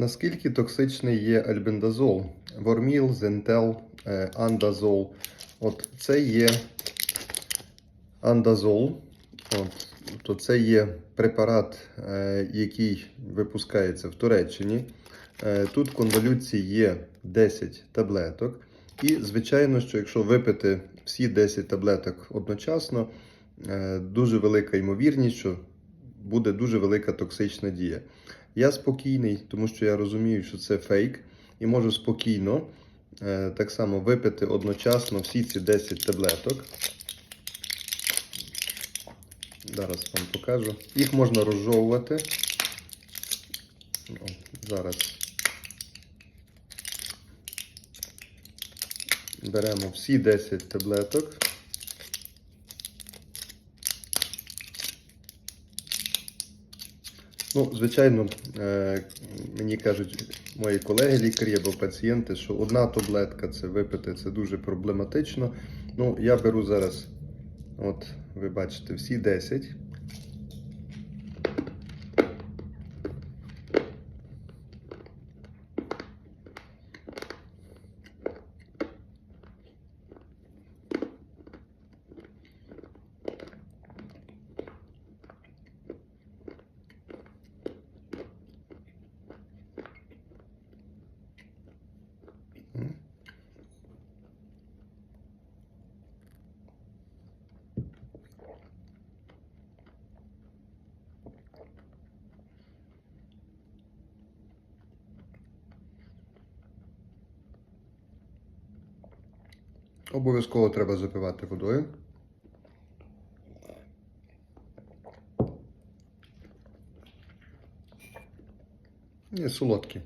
Наскільки токсичний є альбендазол? Ворміл, зентел, е, андазол. От це є андазол. От, то це є препарат, е, який випускається в Туреччині. Е, Тут в конволюції є 10 таблеток. І, звичайно, що якщо випити всі 10 таблеток одночасно, дуже велика ймовірність, що буде дуже велика токсична дія. Я спокійний, тому що я розумію, що це фейк, і можу спокійно е, так само випити одночасно всі ці 10 таблеток. Зараз вам покажу. Їх можна розжовувати. О, Зараз беремо всі 10 таблеток. Ну, звичайно, е, мені кажуть мої колеги лікарі або пацієнти, що одна таблетка це випити це дуже проблематично. Ну, я беру зараз, от ви бачите, всі 10. Обов'язково треба запивати водою. І солодкі.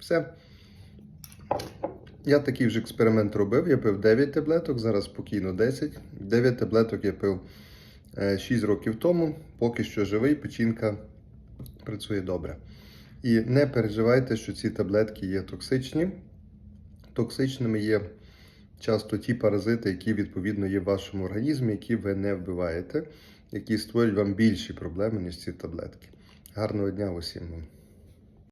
Все. Я такий вже експеримент робив. Я пив 9 таблеток, зараз спокійно 10. 9 таблеток я пив е, 6 років тому. Поки що живий, печінка працює добре. І не переживайте, що ці таблетки є токсичні. Токсичними є часто ті паразити, які відповідно є в вашому організмі, які ви не вбиваєте, які створюють вам більші проблеми, ніж ці таблетки. Гарного дня усім вам!